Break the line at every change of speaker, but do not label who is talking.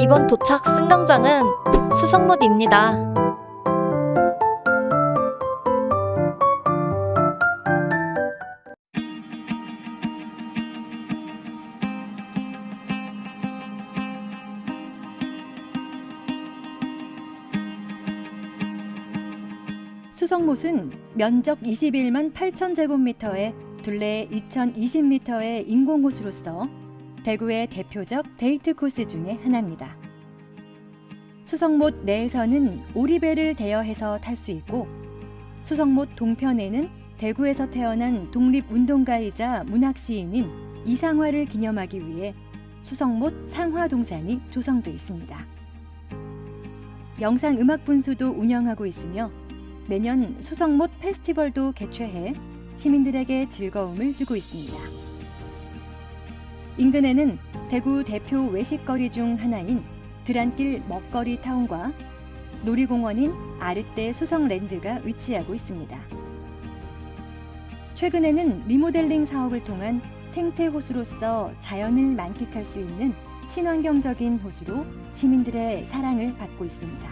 이번 도착 승강장은 수성못입니다.
수성못은 면적 21만 8천 제곱미터에 둘레 2,020m의 인공호수로서 대구의 대표적 데이트 코스 중의 하나입니다. 수성못 내에서는 오리배를 대여해서 탈 수 있고 수성못 동편에는 대구에서 태어난 독립운동가이자 문학시인인 이상화를 기념하기 위해 수성못 상화동산이 조성돼 있습니다. 영상 음악 분수도 운영하고 있으며 매년 수성못 페스티벌도 개최해 시민들에게 즐거움을 주고 있습니다. 인근에는 대구 대표 외식거리 중 하나인 드란길 먹거리 타운과 놀이공원인 아르떼 수성랜드가 위치하고 있습니다. 최근에는 리모델링 사업을 통한 생태 호수로서 자연을 만끽할 수 있는 친환경적인 호수로 시민들의 사랑을 받고 있습니다.